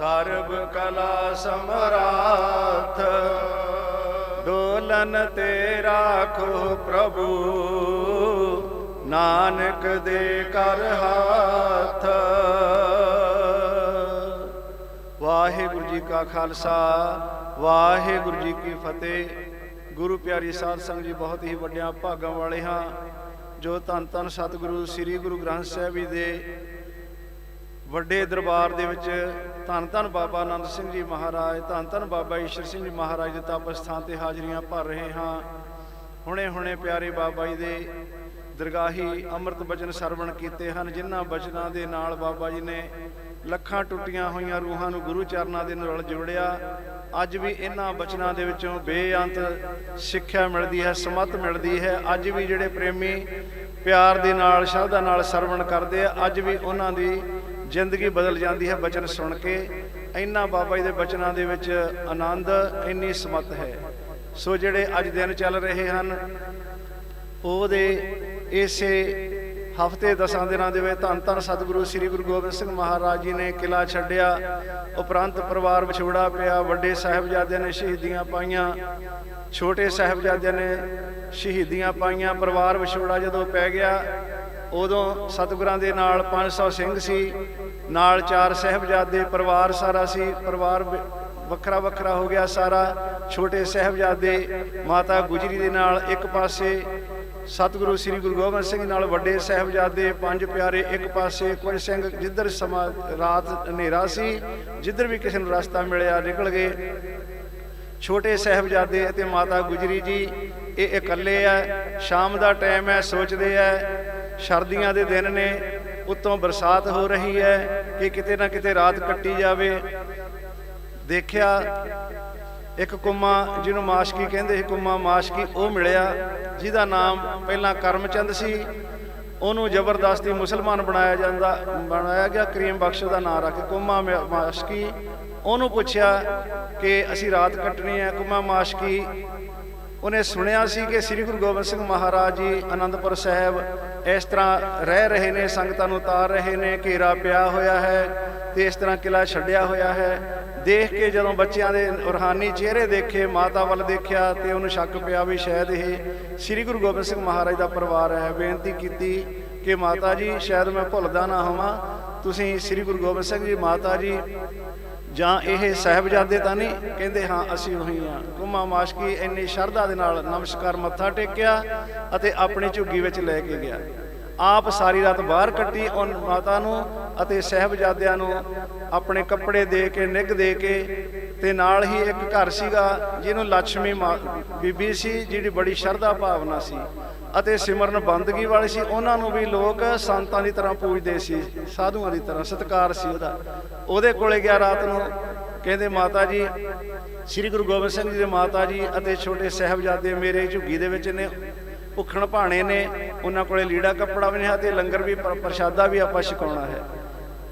ਸਰਬ ਕਲਾ ਸਮਰਾਥ। ਦੋਲਨ ਤੇ ਰਾਖੋ ਪ੍ਰਭੂ, ਨਾਨਕ ਦੇ ਕਰ ਹਾਥ। ਵਾਹਿਗੁਰੂ ਜੀ ਕਾ ਖਾਲਸਾ, ਵਾਹਿਗੁਰੂ ਜੀ ਕੀ ਫਤਿਹ। ਗੁਰੂ ਪਿਆਰੀ ਸਾਧ ਸੰਗਤ ਜੀ, ਬਹੁਤ ਹੀ ਵੱਡਿਆਂ ਭਾਗਾਂ ਵਾਲੇ ਹਾਂ। ਜੋ ਧੰਨ ਧੰਨ ਸਤਿਗੁਰੂ, ਸ੍ਰੀ ਗੁਰੂ ਗ੍ਰੰਥ ਸਾਹਿਬ ਜੀ ਦੇ ਵੱਡੇ ਦਰਬਾਰ ਦੇ ਵਿੱਚ ਧੰਨ ਧੰਨ ਬਾਬਾ ਆਨੰਦ ਸਿੰਘ ਜੀ ਮਹਾਰਾਜ, ਧੰਨ ਧੰਨ ਬਾਬਾ ਈਸ਼ਰ ਸਿੰਘ ਜੀ ਮਹਾਰਾਜ ਦੇ ਤਪ ਸਥਾਨ ਤੇ ਹਾਜ਼ਰੀਆਂ ਭਰ ਰਹੇ ਹਾਂ। ਹੁਣੇ ਹੁਣੇ ਪਿਆਰੇ ਬਾਬਾ ਜੀ ਦੇ ਦਰਗਾਹੀ ਅੰਮ੍ਰਿਤ ਬਚਨ ਸਰਵਣ ਕੀਤੇ ਹਨ, ਜਿਨ੍ਹਾਂ ਬਚਨਾਂ ਦੇ ਨਾਲ ਬਾਬਾ ਜੀ ਨੇ ਲੱਖਾਂ ਟੁੱਟੀਆਂ ਹੋਈਆਂ ਰੂਹਾਂ ਨੂੰ ਗੁਰੂ ਚਰਨਾਂ ਦੇ ਨਾਲ ਜੋੜਿਆ। ਅੱਜ ਵੀ ਇਹਨਾਂ ਬਚਨਾਂ ਦੇ ਵਿੱਚੋਂ ਬੇਅੰਤ ਸਿੱਖਿਆ ਮਿਲਦੀ ਹੈ, ਸਮਤ ਮਿਲਦੀ ਹੈ। ਅੱਜ ਵੀ ਜਿਹੜੇ ਪ੍ਰੇਮੀ ਪਿਆਰ ਦੇ ਨਾਲ, ਸ਼ਰਧਾ ਨਾਲ ਸਰਵਣ ਕਰਦੇ ਆ, ਅੱਜ ਵੀ ਉਹਨਾਂ ਦੀ ਜ਼ਿੰਦਗੀ ਬਦਲ ਜਾਂਦੀ ਹੈ ਬਚਨ ਸੁਣ ਕੇ। ਇੰਨਾ ਬਾਬਾ ਜੀ ਦੇ ਬਚਨਾਂ ਦੇ ਵਿੱਚ ਆਨੰਦ ਇੰਨੀ ਸਮਤ ਹੈ। ਸੋ ਜਿਹੜੇ ਅੱਜ ਦਿਨ ਚੱਲ ਰਹੇ ਹਨ, ਉਹਦੇ ਇਸੇ ਹਫ਼ਤੇ ਦਸਾਂ ਦਿਨਾਂ ਦੇ ਵਿੱਚ ਧੰਨ ਧੰਨ ਸਤਿਗੁਰੂ ਸ੍ਰੀ ਗੁਰੂ ਗੋਬਿੰਦ ਸਿੰਘ ਮਹਾਰਾਜ ਜੀ ਨੇ ਕਿਲਾ ਛੱਡਿਆ। ਉਪਰੰਤ ਪਰਿਵਾਰ ਵਿਛੋੜਾ ਪਿਆ, ਵੱਡੇ ਸਾਹਿਬਜ਼ਾਦਿਆਂ ਨੇ ਸ਼ਹੀਦੀਆਂ ਪਾਈਆਂ, ਛੋਟੇ ਸਾਹਿਬਜ਼ਾਦਿਆਂ ਨੇ ਸ਼ਹੀਦੀਆਂ ਪਾਈਆਂ। ਪਰਿਵਾਰ ਵਿਛੋੜਾ ਜਦੋਂ ਪੈ ਗਿਆ ਉਦੋਂ ਸਤਿਗੁਰਾਂ ਦੇ ਨਾਲ 500 ਸਿੰਘ ਸੀ, ਨਾਲ ਚਾਰ ਸਾਹਿਬਜ਼ਾਦੇ, ਪਰਿਵਾਰ ਸਾਰਾ ਸੀ, ਪਰਿਵਾਰ ਵੱਖਰਾ ਵੱਖਰਾ ਹੋ ਗਿਆ ਸਾਰਾ। ਛੋਟੇ ਸਾਹਿਬਜ਼ਾਦੇ ਮਾਤਾ ਗੁਜਰੀ ਦੇ ਨਾਲ ਇੱਕ ਪਾਸੇ, ਸਤਿਗੁਰੂ ਸ੍ਰੀ ਗੁਰੂ ਗੋਬਿੰਦ ਸਿੰਘ ਨਾਲ ਵੱਡੇ ਸਾਹਿਬਜ਼ਾਦੇ, ਪੰਜ ਪਿਆਰੇ ਇੱਕ ਪਾਸੇ, ਕੁਝ ਸਿੰਘ ਜਿੱਧਰ ਸਮਾਂ, ਰਾਤ ਹਨੇਰਾ ਸੀ, ਜਿੱਧਰ ਵੀ ਕਿਸੇ ਨੂੰ ਰਸਤਾ ਮਿਲਿਆ ਨਿਕਲ ਗਏ। ਛੋਟੇ ਸਾਹਿਬਜ਼ਾਦੇ ਅਤੇ ਮਾਤਾ ਗੁਜਰੀ ਜੀ, ਇਹ ਇਕੱਲੇ ਆ ਸ਼ਾਮ ਦਾ ਟਾਈਮ ਹੈ ਸੋਚਦੇ ਆ ਸਰਦੀਆਂ ਦੇ ਦਿਨ ਨੇ, ਉੱਤੋਂ ਬਰਸਾਤ ਹੋ ਰਹੀ ਹੈ ਕਿ ਕਿਤੇ ਨਾ ਕਿਤੇ ਰਾਤ ਕੱਟੀ ਜਾਵੇ। ਦੇਖਿਆ, ਇੱਕ ਕੁਮਾ, ਜਿਹਨੂੰ ਮਾਸ਼ਕੀ ਕਹਿੰਦੇ ਸੀ, ਕੁਮਾ ਮਾਸ਼ਕੀ, ਉਹ ਮਿਲਿਆ, ਜਿਹਦਾ ਨਾਮ ਪਹਿਲਾਂ ਕਰਮਚੰਦ ਸੀ। ਉਹਨੂੰ ਜ਼ਬਰਦਸਤੀ ਮੁਸਲਮਾਨ ਬਣਾਇਆ ਜਾਂਦਾ, ਬਣਾਇਆ ਗਿਆ, ਕਰੀਮ ਬਖਸ਼ ਦਾ ਨਾਮ ਰੱਖ ਕੇ। ਕੁੰਮਾ ਮਾ- ਮਾਸ਼ਕੀ, ਉਹਨੂੰ ਪੁੱਛਿਆ ਕਿ ਅਸੀਂ ਰਾਤ ਕੱਟਣੀ ਹੈ, ਕੁਮਾ ਮਾਸ਼ਕੀ ਉਹਨੇ ਸੁਣਿਆ ਸੀ ਕਿ ਸ੍ਰੀ ਗੁਰੂ ਗੋਬਿੰਦ ਸਿੰਘ ਮਹਾਰਾਜ ਜੀ ਆਨੰਦਪੁਰ ਸਾਹਿਬ ਇਸ ਤਰ੍ਹਾਂ ਰਹਿ ਰਹੇ ਨੇ, ਸੰਗਤਾਂ ਨੂੰ ਉਤਾਰ ਰਹੇ ਨੇ, ਘੇਰਾ ਪਿਆ ਹੋਇਆ ਹੈ ਤੇ ਇਸ ਤਰ੍ਹਾਂ ਕਿਲਾ ਛੱਡਿਆ ਹੋਇਆ ਹੈ। ਦੇਖ ਕੇ ਜਦੋਂ ਬੱਚਿਆਂ ਦੇ ਰੂਹਾਨੀ ਚਿਹਰੇ ਦੇਖੇ, ਮਾਤਾ ਵੱਲ ਦੇਖਿਆ ਤੇ ਉਹਨੂੰ ਸ਼ੱਕ ਪਿਆ ਵੀ ਸ਼ਾਇਦ ਇਹ ਸ੍ਰੀ ਗੁਰੂ ਗੋਬਿੰਦ ਸਿੰਘ ਮਹਾਰਾਜ ਦਾ ਪਰਿਵਾਰ ਹੈ। ਬੇਨਤੀ ਕੀਤੀ ਕਿ ਮਾਤਾ ਜੀ, ਸ਼ਾਇਦ ਮੈਂ ਭੁੱਲਦਾ ਨਾ ਹੋਵਾਂ, ਤੁਸੀਂ ਸ੍ਰੀ ਗੁਰੂ ਗੋਬਿੰਦ ਸਿੰਘ ਜੀ, ਮਾਤਾ ਜੀ ਜਾਂ ਇਹ ਸਾਹਿਬਜ਼ਾਦੇ ਤਾਂ ਨਹੀਂ, ਕਹਿੰਦੇ ਹਾਂ ਅਸੀਂ ਉਹੀ ਹਾਂ। ਕੁਮਾ ਮਾਸ਼ਕੀ ਇੰਨੀ ਸ਼ਰਧਾ ਦੇ ਨਾਲ ਨਮਸਕਾਰ ਮੱਥਾ ਟੇਕਿਆ ਅਤੇ ਆਪਣੀ ਝੁੱਗੀ ਵਿੱਚ ਲੈ ਕੇ ਗਿਆ। ਆਪ ਸਾਰੀ ਰਾਤ ਬਾਹਰ ਕੱਟੀ ਉਹ ਮਾਤਾ ਨੂੰ ਅਤੇ ਸਾਹਿਬਜ਼ਾਦਿਆਂ ਨੂੰ ਆਪਣੇ ਕੱਪੜੇ ਦੇ ਕੇ, ਨਿੱਘ ਦੇ ਕੇ ਤੇ ਨਾਲ ਹੀ ਇੱਕ ਘਰ ਸੀਗਾ ਜਿਹਨੂੰ ਲక్ష్ਮੀ ਮਾ- ਬੀਬੀ ਸੀ ਜਿਹੜੀ ਬੜੀ ਸ਼ਰਧਾ ਭਾਵਨਾ ਸੀ। ਅਤੇ ਸਿਮਰਨ ਬੰਦਗੀ ਵਾਲੇ ਸੀ, ਉਹਨਾਂ ਨੂੰ ਵੀ ਲੋਕ ਸੰਤਾਂ ਦੀ ਤਰ੍ਹਾਂ ਪੂਜਦੇ ਸੀ, ਸਾਧੂਆਂ ਦੀ ਤਰ੍ਹਾਂ, ਸਤਿਕਾਰ ਸੀ ਉਹਦਾ। ਉਹਦੇ ਕੋਲੇ ਗਿਆ ਰਾਤ ਨੂੰ, ਕਹਿੰਦੇ ਮਾਤਾ ਜੀ, ਸ੍ਰੀ ਗੁਰੂ ਗੋਬਿੰਦ ਸਿੰਘ ਜੀ ਦੇ ਮਾਤਾ ਜੀ ਅਤੇ ਛੋਟੇ ਸਾਹਿਬਜ਼ਾਦੇ ਮੇਰੇ ਝੁੱਗੀ ਦੇ ਵਿੱਚ ਨੇ, ਭੁੱਖਣ ਭਾਣੇ ਨੇ, ਉਹਨਾਂ ਕੋਲੇ ਲੀੜਾ ਕੱਪੜਾ ਵੀ ਨਹੀਂ ਹੈ ਤੇ ਲੰਗਰ ਵੀ ਪ੍ਰ- ਪ੍ਰਸ਼ਾਦਾ ਵੀ ਆਪਾਂ ਛਕਾਉਣਾ ਹੈ।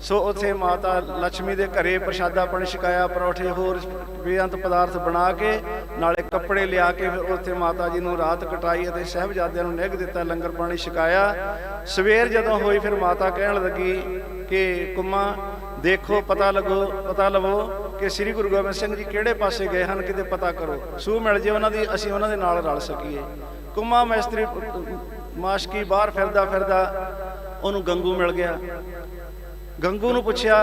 ਸੋ ਉੱਥੇ ਮਾਤਾ ਲక్ష్ਮੀ ਦੇ ਘਰੇ ਪ੍ਰਸ਼ਾਦਾ ਪਾਣੀ ਛਕਾਇਆ, ਪਰੌਠੇ ਹੋਰ ਬੇਅੰਤ ਪਦਾਰਥ ਬਣਾ ਕੇ, ਨਾਲੇ ਕੱਪੜੇ ਲਿਆ ਕੇ ਫਿਰ ਉੱਥੇ ਮਾਤਾ ਜੀ ਨੂੰ ਰਾਤ ਕਟਾਈ ਅਤੇ ਸਾਹਿਬਜ਼ਾਦਿਆਂ ਨੂੰ ਨਿੱਘ ਦਿੱਤਾ, ਲੰਗਰ ਪਾਣੀ ਛਕਾਇਆ। ਸਵੇਰ ਜਦੋਂ ਹੋਈ ਫਿਰ ਮਾਤਾ ਕਹਿਣ ਲੱਗੀ ਕਿ, ਕੁੰਮਾ, ਦੇਖੋ, ਪਤਾ ਲੱਗੋ, ਪਤਾ ਲਵੋ ਕਿ ਸ੍ਰੀ ਗੁਰੂ ਗੋਬਿੰਦ ਸਿੰਘ ਜੀ ਕਿਹੜੇ ਪਾਸੇ ਗਏ ਹਨ, ਕਿਤੇ ਪਤਾ ਕਰੋ। ਸੂ ਮਿਲ ਜੇ ਉਹਨਾਂ ਦੀ, ਅਸੀਂ ਉਹਨਾਂ ਦੇ ਨਾਲ ਰਲ ਸਕੀਏ। ਕੁੰਮਾ ਮੈਸਤਰੀ, ਮਾਸ਼ਕੀ ਬਾਹਰ ਫਿਰਦਾ ਫਿਰਦਾ ਉਹਨੂੰ ਗੰਗੂ ਮਿਲ ਗਿਆ। ਗੰਗੂ ਨੂੰ ਪੁੱਛਿਆ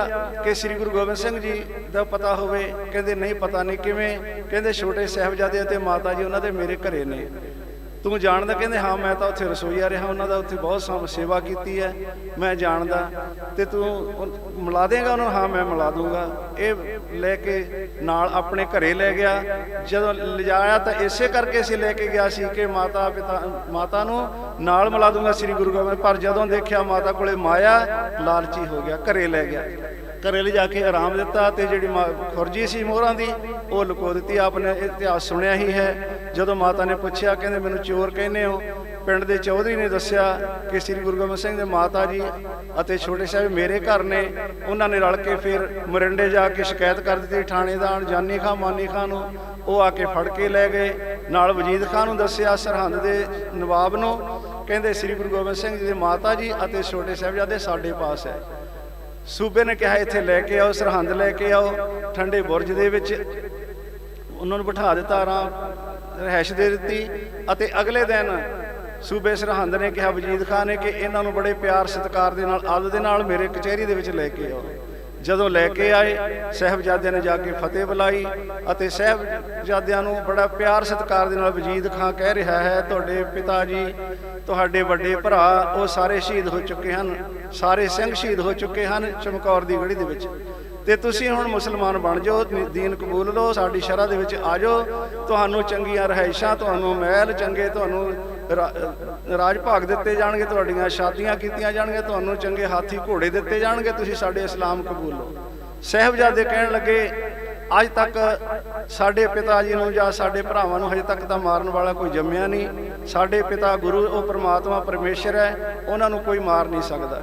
ਕਿ ਸ੍ਰੀ ਗੁਰੂ ਗੋਬਿੰਦ ਸਿੰਘ ਜੀ ਦਾ ਪਤਾ ਹੋਵੇ, ਕਹਿੰਦੇ ਨਹੀਂ ਪਤਾ ਨਹੀਂ ਕਿਵੇਂ, ਕਹਿੰਦੇ ਛੋਟੇ ਸਾਹਿਬਜ਼ਾਦੇ ਅਤੇ ਮਾਤਾ ਜੀ ਉਹਨਾਂ ਦੇ ਮੇਰੇ ਘਰੇ ਨੇ। ਤੂੰ ਜਾਣਦਾ ਕਹਿੰਦੇ, ਹਾਂ, ਮੈਂ ਤਾਂ ਉੱਥੇ ਰਸੋਈਆ ਰਿਹਾ, ਉਹਨਾਂ ਦਾ ਉੱਥੇ ਬਹੁਤ ਸਮ, ਸੇਵਾ ਕੀਤੀ ਹੈ, ਮੈਂ ਜਾਣਦਾ। ਤੇ ਤੂੰ ਮਿਲਾ ਦੇਗਾ ਉਹਨੂੰ ਹਾਂ, ਮੈਂ ਮਿਲਾ ਦੂੰਗਾ। ਇਹ ਲੈ ਕੇ ਨਾਲ ਆਪਣੇ ਘਰੇ ਲੈ ਗਿਆ। ਜਦੋਂ ਲਿਜਾਇਆ ਤਾਂ ਇਸੇ ਕਰਕੇ ਸੀ ਲੈ ਕੇ ਗਿਆ ਸੀ ਕਿ ਮਾਤਾ ਪਿਤਾ, ਮਾਤਾ ਨੂੰ ਨਾਲ ਮਿਲਾ ਦੂੰਗਾ ਸ੍ਰੀ ਗੁਰੂ ਗੋਬਿੰਦ। ਪਰ ਜਦੋਂ ਦੇਖਿਆ ਮਾਤਾ ਕੋਲੇ ਮਾਇਆ, ਲਾਲਚੀ ਹੋ ਗਿਆ, ਘਰੇ ਲੈ ਗਿਆ। ਘਰੇ ਲਿਜਾ ਕੇ ਆਰਾਮ ਦਿੱਤਾ ਤੇ ਜਿਹੜੀ ਮਾ- ਖੁਰਜੀ ਸੀ ਮੋਹਰਾਂ ਦੀ, ਉਹ ਲੁਕੋ ਦਿੱਤੀ। ਆਪਨੇ ਇਤਿਹਾਸ ਸੁਣਿਆ ਹੀ ਹੈ। ਜਦੋਂ ਮਾਤਾ ਨੇ ਪੁੱਛਿਆ, ਕਹਿੰਦੇ, ਮੈਨੂੰ ਚੋਰ ਕਹਿੰਦੇ ਹੋ? ਪਿੰਡ ਦੇ ਚੌਧਰੀ ਨੇ ਦੱਸਿਆ ਕਿ ਸ੍ਰੀ ਗੁਰੂ ਗੋਬਿੰਦ ਸਿੰਘ ਦੇ ਮਾਤਾ ਜੀ ਅਤੇ ਛੋਟੇ ਸਾਹਿਬ ਮੇਰੇ ਘਰ ਨੇ। ਉਹਨਾਂ ਨੇ ਰਲ ਕੇ ਫਿਰ ਮਰਿੰਡੇ ਜਾ ਕੇ ਸ਼ਿਕਾਇਤ ਕਰ ਦਿੱਤੀ ਥਾਣੇਦਾਰ ਜਾਨੀ ਖਾਂ, ਮਾਨੀ ਖਾਂ ਨੂੰ। ਉਹ ਆ ਕੇ ਫੜ ਕੇ ਲੈ ਗਏ। ਨਾਲ ਵਜੀਦ ਖਾਨ ਨੂੰ ਦੱਸਿਆ, ਸਰਹੰਦ ਦੇ ਨਵਾਬ ਨੂੰ। ਕਹਿੰਦੇ, ਸ੍ਰੀ ਗੁਰੂ ਗੋਬਿੰਦ ਸਿੰਘ ਜੀ ਦੇ ਮਾਤਾ ਜੀ ਅਤੇ ਛੋਟੇ ਸਾਹਿਬਜ਼ਾਦੇ ਸਾਡੇ ਪਾਸ ਹੈ। ਸੂਬੇ ਨੇ ਕਿਹਾ ਇੱਥੇ ਲੈ ਕੇ ਆਓ, ਸਰਹੰਦ ਲੈ ਕੇ ਆਓ, ਠੰਡੇ ਬੁਰਜ ਦੇ ਵਿੱਚ। ਉਹਨਾਂ ਨੂੰ ਬਿਠਾ ਦਿੱਤਾ ਆਰਾਮ ਰਹਿਸ਼ ਦੇ ਦਿੱਤੀ ਅਤੇ ਅਗਲੇ ਦਿਨ ਸੂਬੇ ਸਰਹੰਦ ਨੇ ਕਿਹਾ, ਵਜੀਦ ਖਾਨ ਨੇ ਕਿ ਇਹਨਾਂ ਨੂੰ ਬੜੇ ਪਿਆਰ ਸਤਿਕਾਰ ਦੇ ਨਾਲ, ਆਦਰ ਦੇ ਨਾਲ ਮੇਰੇ ਕਚਹਿਰੀ ਦੇ ਵਿੱਚ ਲੈ ਕੇ ਆਓ। ਜਦੋਂ ਲੈ ਕੇ ਆਏ, ਸਹਿਬਜ਼ਾਦਿਆਂ ਨੇ ਜਾ ਕੇ ਫਤਿਹ ਬੁਲਾਈ ਅਤੇ ਸਹਿਬਜ਼ਾਦਿਆਂ ਨੂੰ ਬੜਾ ਪਿਆਰ ਸਤਿਕਾਰ ਦੇ ਨਾਲ ਵਜੀਦ ਖਾਂ ਕਹਿ ਰਿਹਾ ਹੈ, ਤੁਹਾਡੇ ਪਿਤਾ ਜੀ, ਤੁਹਾਡੇ ਵੱਡੇ ਭਰਾ, ਉਹ ਸਾਰੇ ਸ਼ਹੀਦ ਹੋ ਚੁੱਕੇ ਹਨ, ਸਾਰੇ ਸਿੰਘ ਸ਼ਹੀਦ ਹੋ ਚੁੱਕੇ ਹਨ ਚਮਕੌਰ ਦੀ ਗੜੀ ਦੇ ਵਿੱਚ। ਤੇ ਤੁਸੀਂ ਹੁਣ ਮੁਸਲਮਾਨ ਬਣ ਜਾਓ, ਦੀਨ ਕਬੂਲ ਲਓ, ਸਾਡੀ ਸ਼ਰ੍ਹਾ ਦੇ ਵਿੱਚ ਆ ਜਾਓ, ਤੁਹਾਨੂੰ ਚੰਗੀਆਂ ਰਹਿائشਾਂ ਤੁਹਾਨੂੰ ਮਹਿਲ ਚੰਗੇ, ਤੁਹਾਨੂੰ ਰਾਜ ਭਾਗ ਦਿੱਤੇ ਜਾਣਗੇ, ਤੁਹਾਡੀਆਂ ਸ਼ਾਦੀਆਂ ਕੀਤੀਆਂ ਜਾਣਗੀਆਂ, ਤੁਹਾਨੂੰ ਚੰਗੇ ਹਾਥੀ ਘੋੜੇ ਦਿੱਤੇ ਜਾਣਗੇ, ਤੁਸੀਂ ਸਾਡੇ ਇਸਲਾਮ ਕਬੂਲੋ ਲਓ। ਸਹਿਬਜ਼ਾਦੇ ਕਹਿਣ ਲੱਗੇ, ਅੱਜ ਤੱਕ ਸਾਡੇ ਪਿਤਾ ਜੀ ਨੂੰ ਜਾਂ ਸਾਡੇ ਭਰਾਵਾਂ ਨੂੰ ਹਜੇ ਤੱਕ ਤਾਂ ਮਾਰਨ ਵਾਲਾ ਕੋਈ ਜੰਮਿਆ ਨਹੀਂ। ਸਾਡੇ ਪਿਤਾ ਗੁਰੂ, ਉਹ ਪ੍ਰਮਾਤਮਾ ਪਰਮੇਸ਼ਰ ਹੈ, ਉਹਨਾਂ ਨੂੰ ਕੋਈ ਮਾਰ ਨਹੀਂ ਸਕਦਾ।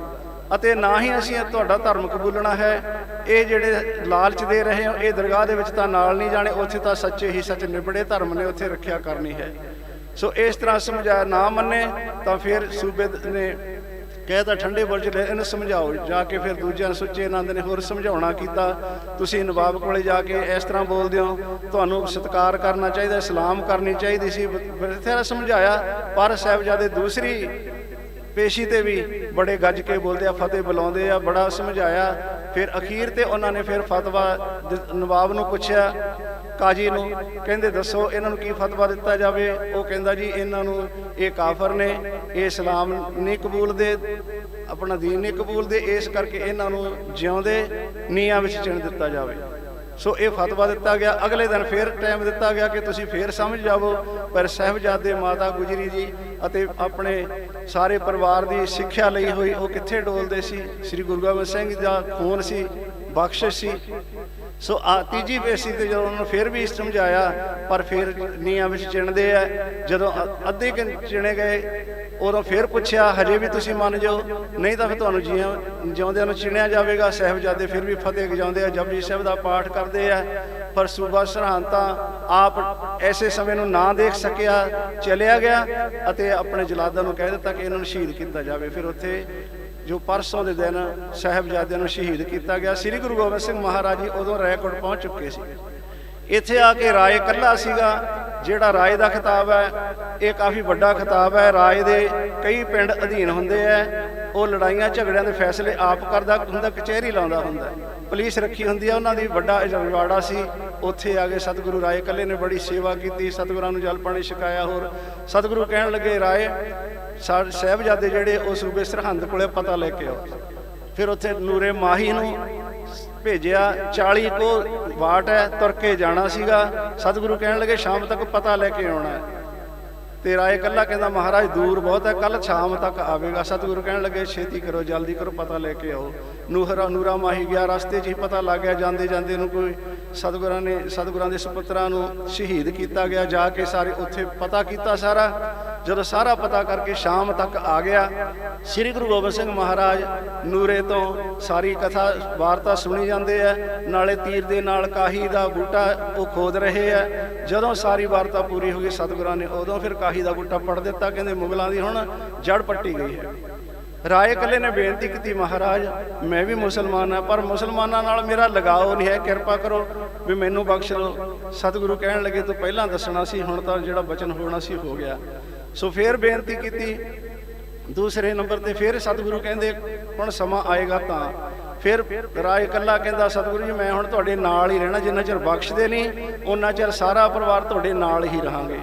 ਅਤੇ ਨਾ ਹੀ ਅਸੀਂ ਤੁਹਾਡਾ ਧਰਮ ਕਬੂਲਣਾ ਹੈ। ਇਹ ਜਿਹੜੇ ਲਾਲਚ ਦੇ ਰਹੇ ਹੋ, ਇਹ ਦਰਗਾਹ ਦੇ ਵਿੱਚ ਤਾਂ ਨਾਲ ਨਹੀਂ ਜਾਣੇ, ਉੱਥੇ ਤਾਂ ਸੱਚੇ ਹੀ ਸੱਚ ਨਿਬੜੇ ਧਰਮ ਨੇ, ਉੱਥੇ ਰੱਖਿਆ ਕਰਨੀ ਹੈ। ਸੋ ਇਸ ਤਰ੍ਹਾਂ ਸਮਝਾਇਆ ਨਾ ਮੰਨੇ, ਤਾਂ ਫਿਰ ਸੂਬੇ ਨੇ ਕਹਿ ਕਹਿਤਾ ਠੰਡੇ ਬੁਰਜ ਲੈ ਇਹਨੂੰ ਸਮਝਾਓ। ਜਾ ਕੇ ਫਿਰ ਦੂਜਿਆਂ ਨੂੰ ਸੁੱਚੇ ਆਨੰਦ ਨੇ ਹੋਰ ਸਮਝਾਉਣਾ ਕੀਤਾ। ਤੁਸੀਂ ਨਵਾਬ ਕੋਲੇ ਜਾ ਕੇ ਇਸ ਤਰ੍ਹਾਂ ਬੋਲਦੇ ਹੋ, ਤੁਹਾਨੂੰ ਸਤਿਕਾਰ ਕਰਨਾ ਚਾਹੀਦਾ, ਸਲਾਮ ਕਰਨੀ ਚਾਹੀਦੀ ਸੀ। ਬਥੇਰਾ ਸਮਝਾਇਆ, ਪਰ ਸਾਹਿਬਜ਼ਾਦੇ ਦੂਸਰੀ ਪੇਸ਼ੀ ਤੇ ਵੀ ਬੜੇ ਗੱਜ ਕੇ ਬੋਲਦੇ ਆ, ਫਤਿਹ ਬੁਲਾਉਂਦੇ ਆ, ਬੜਾ ਸਮਝਾਇਆ। ਫਿਰ ਅਖੀਰ ਤੇ ਉਹਨਾਂ ਨੇ ਫਿਰ ਫਤਵਾ ਨਵਾਬ ਨੂੰ ਪੁੱਛਿਆ ਕਾਜੀ ਨੂੰ ਕਹਿੰਦੇ ਦੱਸੋ ਇਹਨਾਂ ਨੂੰ ਕੀ ਫਤਵਾ ਦਿੱਤਾ ਜਾਵੇ? ਉਹ ਕਹਿੰਦਾ ਜੀ, ਇਹਨਾਂ ਨੂੰ ਇਹ ਕਾਫਰ ਨੇ, ਇਹ ਇਸਲਾਮ ਨਹੀਂ ਕਬੂਲਦੇ, ਆਪਣਾ ਦੀਨ ਨਹੀਂ ਕਬੂਲਦੇ, ਇਸ ਕਰਕੇ ਇਹਨਾਂ ਨੂੰ ਜਿਉਂਦੇ ਨੀਹਾਂ ਵਿੱਚ ਚਿਣ ਦਿੱਤਾ ਜਾਵੇ। ਸੋ ਇਹ ਫਤਵਾ ਦਿੱਤਾ ਗਿਆ। ਅਗਲੇ ਦਿਨ ਫੇਰ ਟਾਈਮ ਦਿੱਤਾ ਗਿਆ ਕਿ ਤੁਸੀਂ ਫੇਰ ਸਮਝ ਜਾਵੋ। ਪਰ ਸਹਿਬਜ਼ਾਦੇ ਮਾਤਾ ਗੁਜਰੀ ਜੀ ਅਤੇ ਆਪਣੇ ਸਾਰੇ ਪਰਿਵਾਰ ਦੀ ਸਿੱਖਿਆ ਲਈ ਹੋਈ, ਉਹ ਕਿੱਥੇ ਡੋਲਦੇ ਸੀ? ਸ੍ਰੀ ਗੁਰੂ ਗੋਬਿੰਦ ਸਿੰਘ ਦਾ ਖੂਨ ਸੀ, ਬਖਸ਼ਿਸ਼ ਸੀ। ਸੋ ਆ ਤੀਜੀ ਬੇਸੀ ਤੇ ਜਦੋਂ ਉਹਨਾਂ ਨੂੰ ਫਿਰ ਵੀ ਸਮਝਾਇਆ, ਪਰ ਫਿਰ ਨੀਆਂ ਵਿੱਚ ਚਿਣਦੇ ਆ। ਜਦੋਂ ਅ- ਅੱਧੇ ਕੁ ਚਿਣੇ ਗਏ, ਉਦੋਂ ਫਿਰ ਪੁੱਛਿਆ, ਹਜੇ ਵੀ ਤੁਸੀਂ ਮੰਨ ਜਾਓ? ਨਹੀਂ ਤਾਂ ਫਿਰ ਤੁਹਾਨੂੰ ਜੀਆਂ ਜਿਉਂਦਿਆਂ ਨੂੰ ਚਿਣਿਆ ਜਾਵੇਗਾ, ਸਾਹਿਬਜ਼ਾਦੇ ਫਿਰ ਵੀ ਫਤਿਹ ਗਜਾਉਂਦੇ ਆ, ਜਪਜੀ ਸਾਹਿਬ ਦਾ ਪਾਠ ਕਰਦੇ ਆ। ਪਰ ਸੂਬਾ ਸਰਹੰਦ ਤਾਂ ਆਪ ਐਸੇ ਸਮੇਂ ਨੂੰ ਨਾ ਦੇਖ ਸਕਿਆ, ਚਲਿਆ ਗਿਆ ਅਤੇ ਆਪਣੇ ਜਲਾਦਾਂ ਨੂੰ ਕਹਿ ਦਿੱਤਾ ਕਿ ਇਹਨਾਂ ਨੂੰ ਸ਼ਹੀਦ ਕੀਤਾ ਜਾਵੇ। ਫਿਰ ਉੱਥੇ ਜੋ ਪਰਸੋਂ ਦੇ ਦਿਨ ਸਾਹਿਬਜ਼ਾਦਿਆਂ ਨੂੰ ਸ਼ਹੀਦ ਕੀਤਾ ਗਿਆ, ਸ੍ਰੀ ਗੁਰੂ ਗੋਬਿੰਦ ਸਿੰਘ ਮਹਾਰਾਜ ਜੀ ਉਦੋਂ ਰੈਕੋਰਡ ਪਹੁੰਚ ਚੁੱਕੇ ਸੀ। ਇੱਥੇ ਆ ਕੇ ਰਾਏ ਕੱਲਾ ਸੀਗਾ, ਜਿਹੜਾ ਰਾਏ ਦਾ ਖਿਤਾਬ ਹੈ, ਇਹ ਕਾਫੀ ਵੱਡਾ ਖਿਤਾਬ ਹੈ। ਰਾਏ ਦੇ ਕਈ ਪਿੰਡ ਅਧੀਨ ਹੁੰਦੇ ਆ, ਉਹ ਲੜਾਈਆਂ ਝਗੜਿਆਂ ਦੇ ਫੈਸਲੇ ਆਪ ਕਰਦਾ ਹੁੰਦਾ, ਕਚਹਿਰੀ ਲਾਉਂਦਾ ਹੁੰਦਾ। ਪੁਲਿਸ ਰੱਖੀ ਹੁੰਦੀ ਆ, ਉਹਨਾਂ ਦੀ ਵੱਡਾ ਰਜਵਾੜਾ ਸੀ। ਉੱਥੇ ਆ ਕੇ ਸਤਿਗੁਰੂ ਰਾਏ ਕੱਲੇ ਨੇ ਬੜੀ ਸੇਵਾ ਕੀਤੀ, ਸਤਿਗੁਰਾਂ ਨੂੰ ਜਲ ਪਾਣੀ ਛਕਾਇਆ ਹੋਰ। ਸਤਿਗੁਰੂ ਕਹਿਣ ਲੱਗੇ, ਰਾਏ, ਸਾ- ਸਾਹਿਬਜ਼ਾਦੇ ਜਿਹੜੇ ਉਹ ਸੂਬੇ ਸਰਹੰਦ ਕੋਲੇ ਪਤਾ ਲੈ ਕੇ ਆਓ। ਫਿਰ ਉੱਥੇ ਨੂਰੇ ਮਾਹੀ ਨੂੰ ਭੇਜਿਆ 40 ਕੋ ਵਾਟ ਹੈ, ਤੁਰ ਕੇ ਜਾਣਾ ਸੀਗਾ। ਸਤਿਗੁਰੂ ਕਹਿਣ ਲੱਗੇ, ਸ਼ਾਮ ਤੱਕ ਪਤਾ ਲੈ ਕੇ ਆਉਣਾ ਹੈ। ਤੇ ਰਾਏ ਕੱਲਾ ਕਹਿੰਦਾ, ਮਹਾਰਾਜ, ਦੂਰ ਬਹੁਤ ਹੈ ਕੱਲ ਸ਼ਾਮ ਤੱਕ ਆਵੇਗਾ। ਸਤਿਗੁਰੂ ਕਹਿਣ ਲੱਗੇ, ਛੇਤੀ ਕਰੋ, ਜਲਦੀ ਕਰੋ, ਪਤਾ ਲੈ ਕੇ ਆਓ। ਨੂਹਰਾ ਨੂਰਾ ਮਾਹੀ ਗਿਆ, ਰਸਤੇ 'ਚ ਹੀ ਪਤਾ ਲੱਗ ਗਿਆ, ਜਾਂਦੇ ਜਾਂਦੇ ਨੂੰ ਕੋਈ ਸਤਿਗੁਰਾਂ ਨੇ, ਸਤਿਗੁਰਾਂ ਦੇ ਸੁਪੁੱਤਰਾਂ ਨੂੰ ਸ਼ਹੀਦ ਕੀਤਾ ਗਿਆ, ਜਾ ਕੇ ਸਾਰੇ ਉੱਥੇ ਪਤਾ ਕੀਤਾ ਸਾਰਾ। ਜਦੋਂ ਸਾਰਾ ਪਤਾ ਕਰਕੇ ਸ਼ਾਮ ਤੱਕ ਆ ਗਿਆ, ਸ੍ਰੀ ਗੁਰੂ ਗੋਬਿੰਦ ਸਿੰਘ ਮਹਾਰਾਜ ਨੂਰੇ ਤੋਂ ਸਾਰੀ ਕਥਾ, ਵਾਰਤਾ ਸੁਣੀ ਜਾਂਦੇ ਆ। ਨਾਲੇ ਤੀਰ ਦੇ ਨਾਲ ਕਾਹੀ ਦਾ ਬੂਟਾ ਉਹ ਖੋਦ ਰਹੇ ਆ। ਜਦੋਂ ਸਾਰੀ ਵਾਰਤਾ ਪੂਰੀ ਹੋ ਗਈ, ਸਤਿਗੁਰਾਂ ਨੇ ਉਦੋਂ ਫਿਰ ਕਾਹੀ ਦਾ ਬੂਟਾ ਪੜ ਦਿੱਤਾ। ਕਹਿੰਦੇ ਮੁਗਲਾਂ ਦੀ ਹੁਣ ਜੜ ਪੱਟੀ ਗਈ ਹੈ। ਰਾਏ ਕੱਲੇ ਨੇ ਬੇਨਤੀ ਕੀਤੀ, ਮਹਾਰਾਜ, ਮੈਂ ਵੀ ਮੁਸਲਮਾਨ ਹਾਂ, ਪਰ ਮੁਸਲਮਾਨਾਂ ਨਾਲ ਮੇਰਾ ਲਗਾਓ ਨਹੀਂ ਹੈ, ਕਿਰਪਾ ਕਰੋ ਵੀ ਮੈਨੂੰ ਬਖਸ਼ ਲਓ ਸਤਿਗੁਰੂ ਕਹਿਣ ਲੱਗੇ, ਤੂੰ ਪਹਿਲਾਂ ਦੱਸਣਾ ਸੀ, ਹੁਣ ਤਾਂ ਜਿਹੜਾ ਬਚਨ ਹੋਣਾ ਸੀ, ਹੋ ਗਿਆ। ਸੋ ਫੇਰ ਬੇਨਤੀ ਕੀਤੀ। ਦੂਸਰੇ ਨੰਬਰ ਤੇ ਫਿਰ ਸਤਿਗੁਰੂ ਕਹਿੰਦੇ, ਹੁਣ ਸਮਾਂ ਆਏਗਾ ਤਾਂ। ਫਿਰ ਰਾਏ ਕੱਲਾ ਕਹਿੰਦਾ, ਸਤਿਗੁਰੂ ਜੀ, ਮੈਂ ਹੁਣ ਤੁਹਾਡੇ ਨਾਲ ਹੀ ਰਹਿਣਾ, ਜਿੰਨਾ ਚਿਰ ਬਖਸ਼ਦੇ ਨਹੀਂ ਉਹਨਾਂ ਚਿਰ ਸਾਰਾ ਪਰਿਵਾਰ ਤੁਹਾਡੇ ਨਾਲ ਹੀ ਰਹਾਂਗੇ।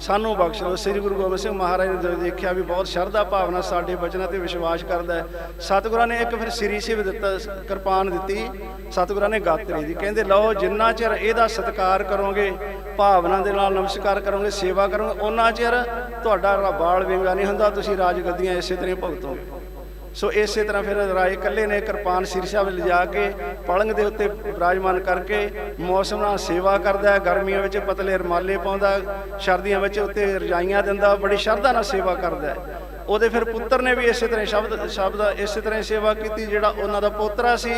ਸਾਨੂੰ ਬਖਸ਼ ਲਓ ਸ੍ਰੀ ਗੁਰੂ ਗੋਬਿੰਦ ਸਿੰਘ ਮਹਾਰਾਜ ਨੇ ਜਦੋਂ ਦੇਖਿਆ ਵੀ ਬਹੁਤ ਸ਼ਰਧਾ ਭਾਵਨਾ ਸਾਡੇ ਬਚਨਾਂ ਤੇ ਵਿਸ਼ਵਾਸ ਕਰਦਾ ਹੈ, ਸਤਿਗੁਰਾਂ ਨੇ ਇੱਕ ਫਿਰ ਸ੍ਰੀ ਸਿਵ ਦਿੱਤਾ, ਕਿਰਪਾਨ ਦਿੱਤੀ, ਸਤਿਗੁਰਾਂ ਨੇ ਗਾਤਰੀ ਦੀ ਕਹਿੰਦੇ, ਲਓ, ਜਿੰਨਾ ਚਿਰ ਇਹਦਾ ਸਤਿਕਾਰ ਕਰੋਗੇ, ਭਾਵਨਾ ਦੇ ਨਾਲ ਨਮਸਕਾਰ ਕਰੋਗੇ, ਸੇਵਾ ਕਰੋਗੇ ਉਹਨਾਂ ਚਿਰ ਤੁਹਾਡਾ ਬਾਲ ਵਿੰਗਾ ਨਹੀਂ ਹੁੰਦਾ, ਤੁਸੀਂ ਰਾਜ ਗੱਦੀਆਂ ਇਸੇ ਤਰ੍ਹਾਂ ਹੀ ਭੁਗਤੋਗੇ। ਸੋ ਇਸੇ ਤਰ੍ਹਾਂ ਫਿਰ ਰਾਏ ਕੱਲੇ ਨੇ ਕਿਰਪਾਨ ਸਿਰਸਾ ਵਿੱਚ ਲਿਜਾ ਕੇ ਪਲੰਗ ਦੇ ਉੱਤੇ ਵਿਰਾਜਮਾਨ ਕਰਕੇ ਮੌਸਮ ਨਾਲ ਸੇਵਾ ਕਰਦਾ ਹੈ, ਗਰਮੀਆਂ ਵਿੱਚ ਪਤਲੇ ਰਮਾਲੇ ਪਾਉਂਦਾ ਸਰਦੀਆਂ ਵਿੱਚ ਉੱਤੇ ਰਜਾਈਆਂ ਦਿੰਦਾ, ਬੜੀ ਸ਼ਰਧਾ ਨਾਲ ਸੇਵਾ ਕਰਦਾ ਹੈ। ਉਹਦੇ ਫਿਰ ਪੁੱਤਰ ਨੇ ਵੀ ਇਸੇ ਤਰ੍ਹਾਂ ਸ਼ਬਦ ਸ਼ਬਦ ਇਸੇ ਤਰ੍ਹਾਂ ਸੇਵਾ ਕੀਤੀ, ਜਿਹੜਾ ਉਹਨਾਂ ਦਾ ਪੋਤਰਾ ਸੀ,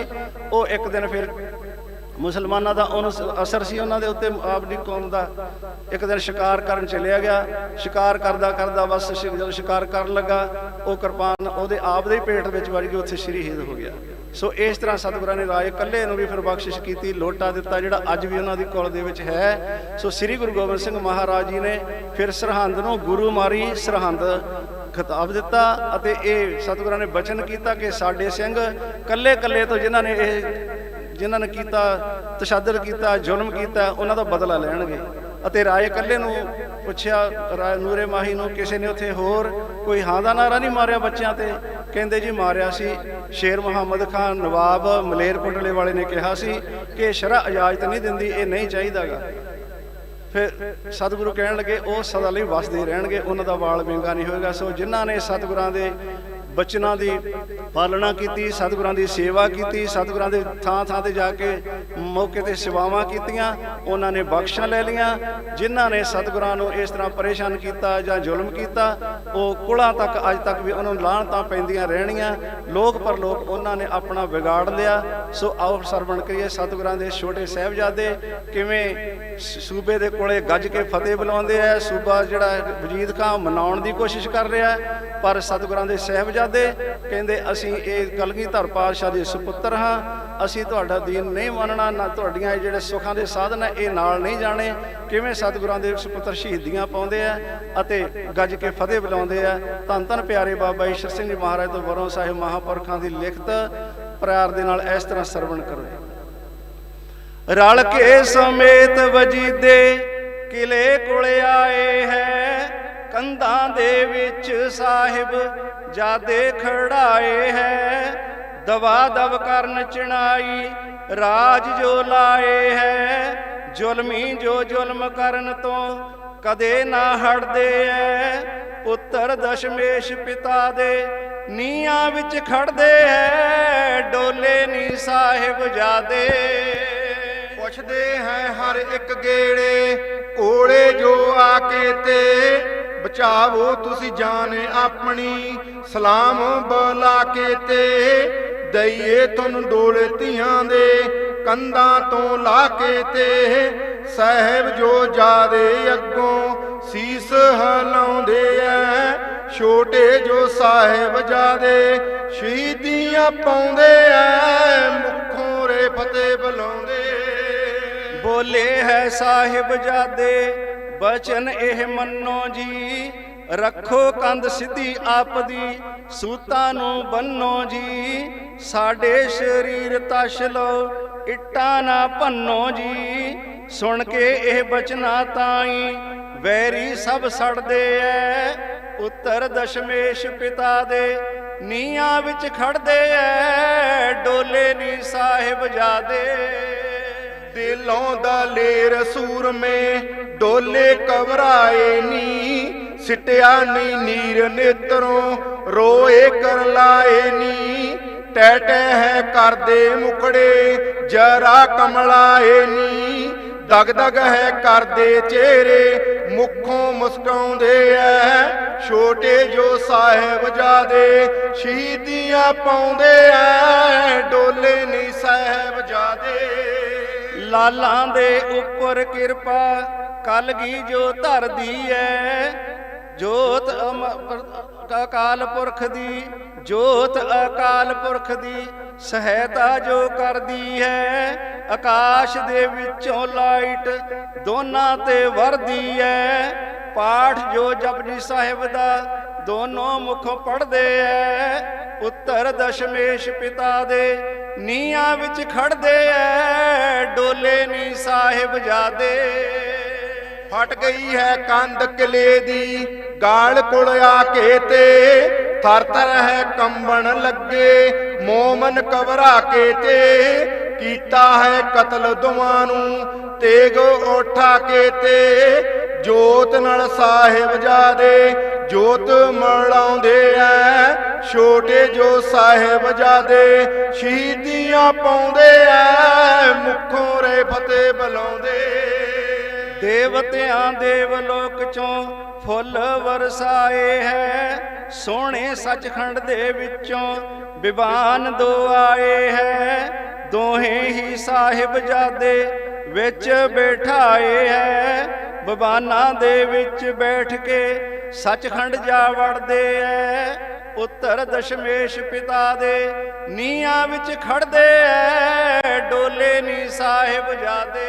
ਉਹ ਇੱਕ ਦਿਨ ਫਿਰ ਮੁਸਲਮਾਨਾਂ ਦਾ ਉਹਨੂੰ ਅਸਰ ਸੀ ਉਹਨਾਂ ਦੇ ਉੱਤੇ ਆਪਣੀ ਕੌਮ ਦਾ। ਇੱਕ ਦਿਨ ਸ਼ਿਕਾਰ ਕਰਨ ਚਲਿਆ ਗਿਆ। ਸ਼ਿਕਾਰ ਕਰਦਾ ਕਰਦਾ ਬਸ ਜਦੋਂ ਸ਼ਿਕਾਰ ਕਰਨ ਲੱਗਾ, ਉਹ ਕਿਰਪਾਨ ਉਹਦੇ ਆਪ ਦੇ ਪੇਟ ਵਿੱਚ ਵੜ ਗਈ, ਉੱਥੇ ਸ਼ਹੀਦ ਹੋ ਗਿਆ। ਸੋ ਇਸ ਤਰ੍ਹਾਂ ਸਤਿਗੁਰਾਂ ਨੇ ਰਾਏ ਇਕੱਲੇ ਨੂੰ ਵੀ ਫਿਰ ਬਖਸ਼ਿਸ਼ ਕੀਤੀ, ਲੋਟਾ ਦਿੱਤਾ, ਜਿਹੜਾ ਅੱਜ ਵੀ ਉਹਨਾਂ ਦੀ ਕੋਲ ਦੇ ਵਿੱਚ ਹੈ। ਸੋ ਸ੍ਰੀ ਗੁਰੂ ਗੋਬਿੰਦ ਸਿੰਘ ਮਹਾਰਾਜ ਜੀ ਨੇ ਫਿਰ ਸਰਹੰਦ ਨੂੰ ਗੁਰੂ ਮਾਰੀ, ਸਰਹੰਦ ਖਿਤਾਬ ਦਿੱਤਾ ਅਤੇ ਇਹ ਸਤਿਗੁਰਾਂ ਨੇ ਬਚਨ ਕੀਤਾ ਕਿ ਸਾਡੇ ਸਿੰਘ ਕੱਲੇ ਕੱਲੇ ਤੋਂ ਜਿਨ੍ਹਾਂ ਨੇ ਇਹ ਜਿਨ੍ਹਾਂ ਨੇ ਕੀਤਾ, ਤਸ਼ੱਦਦ ਕੀਤਾ, ਜ਼ੁਲਮ ਕੀਤਾ, ਉਹਨਾਂ ਦਾ ਬਦਲਾ ਲੈਣਗੇ। ਅਤੇ ਰਾਏ ਕੱਲੇ ਨੂੰ ਪੁੱਛਿਆ, ਰਾਏ ਨੂਰੇ ਮਾਹੀ ਨੂੰ, ਕਿਸੇ ਨੇ ਉੱਥੇ ਹੋਰ ਕੋਈ ਹਾਂ ਦਾ ਨਾਰਾ ਨਹੀਂ ਮਾਰਿਆ ਬੱਚਿਆਂ ਤੇ? ਕਹਿੰਦੇ ਜੀ ਮਾਰਿਆ ਸੀ। ਸ਼ੇਰ ਮੁਹੰਮਦ ਖਾਨ, ਨਵਾਬ ਮਲੇਰਕੋਟਲੇ ਵਾਲੇ ਨੇ ਕਿਹਾ ਸੀ ਕਿ ਸ਼ਰਾ ਇਜਾਜ਼ਤ ਨਹੀਂ ਦਿੰਦੀ, ਇਹ ਨਹੀਂ ਚਾਹੀਦਾਗਾ। ਫਿਰ ਸਤਿਗੁਰੂ ਕਹਿਣ ਲੱਗੇ, ਉਹ ਸਦਾ ਲਈ ਵਸਦੇ ਰਹਿਣਗੇ, ਉਹਨਾਂ ਦਾ ਵਾਲ ਵਿੰਗਾ ਨਹੀਂ ਹੋਏਗਾ। ਸੋ ਜਿਨ੍ਹਾਂ ਨੇ ਸਤਿਗੁਰਾਂ ਦੇ ਬਚਨਾਂ ਦੀ ਪਾਲਣਾ ਕੀਤੀ, ਸਤਿਗੁਰਾਂ ਦੀ ਸੇਵਾ ਕੀਤੀ, ਸਤਿਗੁਰਾਂ ਦੇ ਥਾਂ ਥਾਂ ਤੇ ਜਾ ਕੇ ਮੌਕੇ ਤੇ ਸੇਵਾਵਾਂ ਕੀਤੀਆਂ, ਉਹਨਾਂ ਨੇ ਬਖਸ਼ਾਂ ਲੈ ਲੀਆਂ ਜਿਨ੍ਹਾਂ ਨੇ ਸਤਿਗੁਰਾਂ ਨੂੰ ਇਸ ਤਰ੍ਹਾਂ ਪਰੇਸ਼ਾਨ ਕੀਤਾ ਜਾਂ ਜ਼ੁਲਮ ਕੀਤਾ, ਉਹ ਕੁਲਾਂ ਤੱਕ ਅੱਜ ਤੱਕ ਵੀ ਉਹਨਾਂ ਨੂੰ ਲਾਹਣਤਾਂ ਪੈਂਦੀਆਂ ਰਹਿਣੀਆਂ, ਲੋਕ ਪਰ ਲੋਕ ਉਹਨਾਂ ਨੇ ਆਪਣਾ ਵਿਗਾੜ ਲਿਆ। ਸੋ ਆਓ ਸਰਵਣ ਕਰੀਏ ਸਤਿਗੁਰਾਂ ਦੇ ਛੋਟੇ ਸਾਹਿਬਜ਼ਾਦੇ, ਕਿਵੇਂ ਸੂਬੇ ਦੇ ਕੋਲੇ ਗੱਜ ਕੇ ਫਤਿਹ ਬੁਲਾਉਂਦੇ ਆ, ਸੂਬਾ ਜਿਹੜਾ ਵਜੀਦ ਖਾਂ ਮਨਾਉਣ ਦੀ ਕੋਸ਼ਿਸ਼ ਕਰ ਰਿਹਾ ਪਰ ਸਤਿਗੁਰਾਂ ਦੇ ਸਾਹਿਬਜ਼ਾਦੇ ਕਹਿੰਦੇ ਅਸੀਂ ਇਹ ਕਲਗੀਧਰ ਪਾਤਸ਼ਾਹ ਦੇ ਸੁਪੁੱਤਰ ਹਾਂ, ਅਸੀਂ ਤੁਹਾਡਾ ਦੀਨ ਨਹੀਂ ਮੰਨਣਾ, ਨਾ ਤੁਹਾਡੀਆਂ ਜਿਹੜੇ ਸੁੱਖਾਂ ਦੇ ਸਾਧਨ ਹੈ, ਇਹ ਨਾਲ ਨਹੀਂ ਜਾਣੇ। ਕਿਵੇਂ ਸਤਿਗੁਰਾਂ ਦੇ ਸੁਪੁੱਤਰ ਸ਼ਹੀਦੀਆਂ ਪਾਉਂਦੇ ਆ ਅਤੇ ਗੱਜ ਕੇ ਫਤਿਹ ਬੁਲਾਉਂਦੇ ਆ। ਧੰਨ ਧੰਨ ਪਿਆਰੇ ਬਾਬਾ ਈਸ਼ਰ ਸਿੰਘ ਜੀ ਮਹਾਰਾਜ ਤੋਂ ਵਰੋਂ ਸਾਹਿਬ ਮਹਾਪੁਰਖਾਂ ਦੀ ਲਿਖਤ ਪਿਆਰ ਦੇ ਨਾਲ ਇਸ ਤਰ੍ਹਾਂ ਸਰਵਣ ਕਰੋ। ਰਲ ਕੇ ਸਮੇਤ ਵਜੀਦੇ ਕਿਲੇ ਕੋਲ ਆਏ ਹੈ, ਕੰਧਾਂ ਦੇ ਵਿੱਚ ਸਾਹਿਬ ਜਾਦੇ ਖੜਾਏ ਹੈ, ਦਵਾ ਦਵ ਕਰਨ ਚਣਾਈ, ਰਾਜ ਜੋ ਲਾਏ ਹੈ, ਜ਼ੁਲਮੀ ਜੋ ਜ਼ੁਲਮ ਕਰਨ ਤੋਂ ਕਦੇ ਨਾ ਹਟਦੇ ਐ ਪੁੱਤਰ ਦਸ਼ਮੇਸ਼ ਪਿਤਾ ਦੇ ਨੀਆਂ ਵਿੱਚ ਖੜਦੇ ਐ, ਡੋਲੇ ਨੀ ਸਾਹਿਬ ਜਾਦੇ। ਪੁੱਛਦੇ ਹੈ ਹਰ ਇੱਕ ਗੇੜੇ, ਕੋਲੇ ਜੋ ਆ ਕੇ ਤੇ ਬਚਾਵੋ ਤੁਸੀਂ ਜਾਨ ਆਪਣੀ, ਸਲਾਮ ਬੁਲਾ ਕੇ ਤੇ ਦਈਏ ਤੁਹਾਨੂੰ ਡੋਲੇ ਧੀਆਂ ਦੇ ਕੰਧਾਂ ਤੋਂ ਲਾ ਕੇ ਤੇ। ਸਾਹਿਬ ਜੋ ਜਾਦੇ ਅੱਗੋਂ ਸੀਸ ਹਲਾਉਂਦੇ ਐ, ਛੋਟੇ ਜੋ ਸਾਹਿਬ ਜਾਦੇ ਸ਼ਹੀਦੀਆਂ ਪਾਉਂਦੇ ਐ, ਮੁਖੋਂ ਰੇ ਫਤਿਹ ਬੁਲਾਉਂਦੇ। ਬੋਲੇ ਹੈ ਸਾਹਿਬ ਜਾਦੇ ਬਚਨ ਇਹ ਮੰਨੋ ਜੀ, ਰੱਖੋ ਕੰਧ ਸਿੱਧੀ ਆਪ ਦੀ ਸੂਤਾਂ ਨੂੰ ਬੰਨੋ ਜੀ। ਸਾਡੇ ਸਰੀਰ ਤਸ਼ ਲਓ, ਇੱਟਾਂ ਨਾ ਭੰਨੋ ਜੀ। ਸੁਣ ਕੇ ਇਹ ਬਚਨਾ ਤਾਈ, ਵੈਰੀ ਸਭ ਸੜਦੇ ਐ। ਉੱਤਰ ਦਸ਼ਮੇਸ਼ ਪਿਤਾ ਦੇ ਨੀਆਂ ਵਿੱਚ ਖੜਦੇ ਐ। ਡੋਲੇ ਨੀ ਸਾਹਿਬ ਜਾਦੇ। ਦਿਲੋਂ ਦਾ ਲੇਰ ਸੂਰਮੇ ਡੋਲੇ ਕਵਰਾਏ ਨੀ। ਸਿਟਿਆ ਨੀ ਨੀਰ ਨੇਤਰੋਂ, ਰੋਏ ਕਰ ਲਾਏ ਨੀ। ਟੈ ਟੈ ਹੈ ਕਰਦੇ ਮੁਕੜੇ, ਜਰਾ ਕਮਲਾਏ ਨੀ। ਦਗ ਦਗ ਹੈ ਕਰਦੇ ਚਿਹਰੇ ਮੁੱਖੋਂ ਮੁਸਕਾਉਂਦੇ ਐ। ਛੋਟੇ ਜੋ ਸਾਹਿਬ ਜਾਦੇ, ਸ਼ਹੀਦੀਆਂ ਪਾਉਂਦੇ ਐ। ਡੋਲੇ ਨੀ ਸਾਹਿਬ ਜਾਦੇ। ਲਾਲਾਂ ਦੇ ਉੱਪਰ ਕਿਰਪਾ, ਕਲਗੀ ਜੋ ਧਰਦੀ ਐ। ਜੋਤ ਅਕਾਲ ਪੁਰਖ ਦੀ, ਜੋਤ ਅਕਾਲ ਪੁਰਖ ਦੀ ਸਹਾਇਤਾ ਜੋ ਕਰਦੀ ਹੈ, ਆਕਾਸ਼ ਦੇ ਵਿੱਚੋਂ ਲਾਈਟ ਦੋਨਾਂ ਤੇ ਵਰਦੀ ਹੈ ਪਾਠ ਜੋ ਜਪਜੀ ਸਾਹਿਬ ਦਾ ਦੋਨੋਂ ਮੁਖ ਪੜਦੇ ਐ। ਉੱਤਰ ਦਸ਼ਮੇਸ਼ ਪਿਤਾ ਦੇ ਨੀਆਂ ਵਿੱਚ ਖੜਦੇ ਐ, ਡੋਲੇ ਨੀ ਸਾਹਿਬ ਜਾਦੇ। ਫਟ ਗਈ ਹੈ ਕੰਧ ਕਿਲੇ ਦੀ, ਗਾਲ ਕੋਲ ਆ ਕੇ ਤੇ ਥਰ ਥਰ ਹੈ ਕੰਬਣ ਲੱਗੇ, ਮੋਮਨ ਕਬਰਾ ਕੇ ਤੇ ਕੀਤਾ ਹੈ ਕਤਲ ਦੋਵਾਂ ਨੂੰ, ਤੇਗ ਉਠਾ ਕੇ ਤੇ ਜੋਤ ਨਾਲ ਸਾਹਿਬ ਜਾਦੇ। ਜੋਤ ਮਲਾਉਂਦੇ ਐ। ਛੋਟੇ ਜੋ ਸਾਹਿਬਜ਼ਾਦੇ ਸ਼ਹੀਦੀਆਂ ਪਾਉਂਦੇ ਐ। ਮੁਖੋਂ ਰੇ ਫਤਿਹ ਬੁਲਾਉਂਦੇ। ਦੇਵਤਿਆਂ ਦੇਵ ਲੋਕ ਚੋਂ ਫੁੱਲ ਵਰਸਾਏ ਹੈ। ਸੋਹਣੇ ਸੱਚਖੰਡ ਦੇ ਵਿੱਚੋਂ ਵਿਵਾਨ ਦੋ ਆਏ ਹੈ। ਦੋਹੇ ਹੀ ਸਾਹਿਬਜ਼ਾਦੇ ਵਿੱਚ ਬੈਠਾਏ ਹੈ। ਵਿਵਾਨਾਂ ਦੇ ਵਿੱਚ ਬੈਠ ਕੇ ਸੱਚਖੰਡ ਜਾ ਵੜਦੇ ਐ ਪੁੱਤਰ ਦਸ਼ਮੇਸ਼ ਪਿਤਾ ਦੇ ਨੀਆਂ ਵਿੱਚ ਖੜਦੇ ਐ, ਡੋਲੇ ਨੀ ਸਾਹਿਬ ਜਾਦੇ।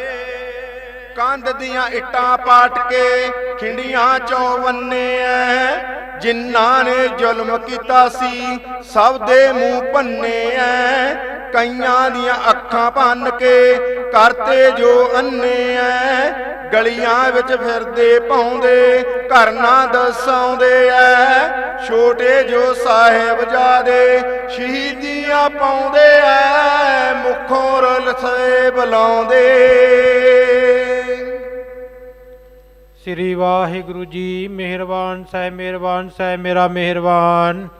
ਕੰਧ ਦੀਆਂ ਇੱਟਾਂ ਪਾਟ ਕੇ ਖਿੰਡੀਆਂ ਚੋਂ ਵੰਨੇ ਐ, ਜਿਨ੍ਹਾਂ ਨੇ ਜ਼ੁਲਮ ਕੀਤਾ ਸੀ, ਸਭ ਦੇ ਮੂੰਹ ਭੰਨੇ ਐ, ਕਈਆਂ ਦੀਆਂ ਅੱਖਾਂ ਭੰਨ ਕੇ ਕਰਤੇ ਜੋ ਅੰਨੇ ਐ। ਗਲੀਆਂ ਵਿੱਚ ਫਿਰਦੇ ਪਾਉਂਦੇ ਘਰ ਨਾ ਦਸਾਉਂਦੇ ਐ। ਛੋਟੇ ਜੋ ਸਾਹਿਬਜ਼ਾਦੇ ਸ਼ਹੀਦੀਆਂ ਪਾਉਂਦੇ ਐ। ਮੁਖੋਂ ਰਲਸੇ ਬੁਲਾਉਂਦੇ ਸ੍ਰੀ ਵਾਹਿਗੁਰੂ ਜੀ, ਮਿਹਰਬਾਨ ਸਾਹਿਬ ਮਿਹਰਬਾਨ ਸਾਹਿਬ ਮੇਰਾ ਮਿਹਰਬਾਨ।